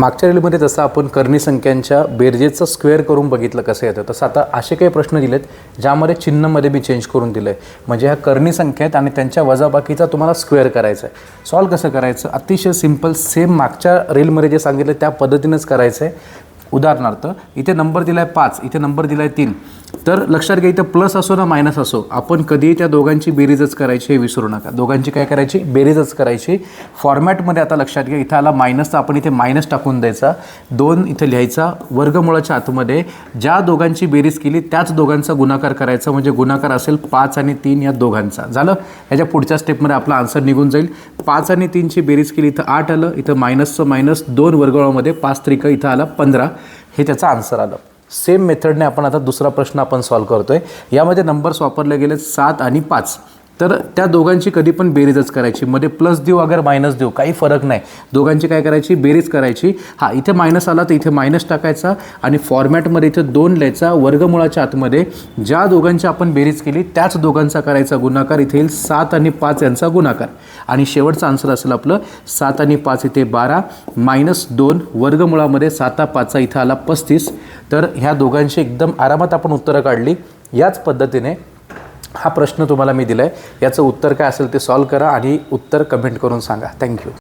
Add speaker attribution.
Speaker 1: मागच्या रेलमध्ये जसं आपण कर्णी संख्यांच्या बेरजेचं स्क्वेअर करून बघितलं कसं येतं तसं आता असे काही प्रश्न दिलेत ज्यामध्ये चिन्हमध्ये मी चेंज करून दिलं आहे म्हणजे ह्या कर्णी संख्या आहेत आणि त्यांच्या वजाबाकीचा तुम्हाला स्क्वेअर करायचा आहे. सॉल्व कसं करायचं? अतिशय सिंपल सेम मागच्या रेलमध्ये जे सांगितलं त्या पद्धतीनेच करायचं आहे. उदाहरणार्थ इथे नंबर दिला आहे पाच इथे नंबर दिला आहे तीन तर लक्षात घ्या इथं प्लस असो ना मायनस असो आपण कधीही त्या दोघांची बेरीजच करायची हे विसरू नका. दोघांची काय करायची? बेरीजच करायची. फॉर्मॅटमध्ये आता लक्षात घ्या इथं आला मायनसचा आपण इथे मायनस टाकून द्यायचा. दोन इथं लिहायचा. वर्गमुळाच्या आतमध्ये ज्या दोघांची बेरीज केली त्याच दोघांचा गुणाकार करायचा म्हणजे गुणाकार असेल पाच आणि तीन या दोघांचा. झालं? ह्याच्या पुढच्या स्टेपमध्ये आपला आन्सर निघून जाईल. पाच आणि तीनची बेरीज केली इथं आठ आलं इथं मायनसचं मायनस दोन वर्गमुळामध्ये पाच त्रिक इथं आला पंधरा. हे त्याचं आन्सर आलं. सेम मेथडने आपण आता दुसरा प्रश्न आपण सॉल्व्ह करतोय. यामध्ये नंबर्स वापरले गेले सात आणि पाच. तर त्या दोघांची कधी पण बेरीजच करायची. मध्ये प्लस देऊ अगर मायनस देऊ काही फरक नाही. दोघांची काय करायची? बेरीज करायची. हा इथे मायनस आला तर इथे मायनस टाकायचा आणि फॉर्मॅटमध्ये इथे दोन लिहायचा. वर्गमुळाच्या आतमध्ये ज्या दोघांची आपण बेरीज केली त्याच दोघांचा करायचा गुणाकार. इथे येईल सात आणि पाच यांचा गुणाकार. आणि शेवटचं आन्सर असेल आपलं सात आणि पाच इथे बारा मायनस दोन वर्गमुळामध्ये साता पाचचा इथं आला पस्तीस. तर ह्या दोघांची एकदम आरामात आपण उत्तरं काढली. याच पद्धतीने हा प्रश्न तुम्हाला मी दिला आहे याचं उत्तर काय असेल ते सॉल्व करा आणि उत्तर कमेंट करून सांगा. थँक्यू